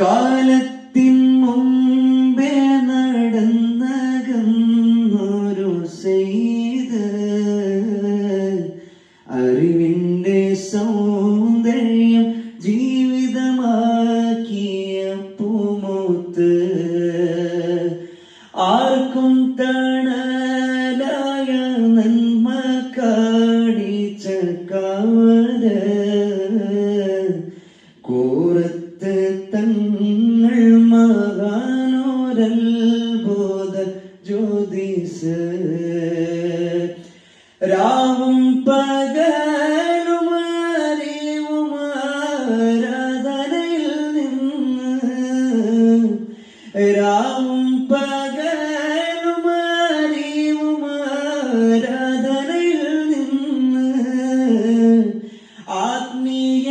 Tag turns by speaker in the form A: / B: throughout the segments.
A: കാലത്തിൻ മുമ്പേ നടന്നകന്നൊരു ചെയ്ത് അറിവിന്റെ സൗ മകാനോരൽബോധ ജ്യോതിസ്. രാവും പകലും അറിവും രാവും ആത്മീയ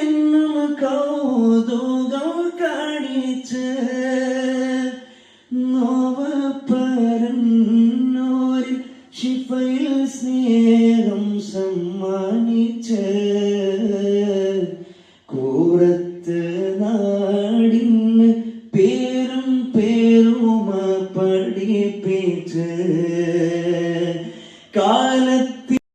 A: എന്നും കൗതുകം സ്നേഹം സമ്മാനിച്ച് കൂടത്ത് നാടിന് പേരും പേരുമ പഠിപ്പിച്ച് കാ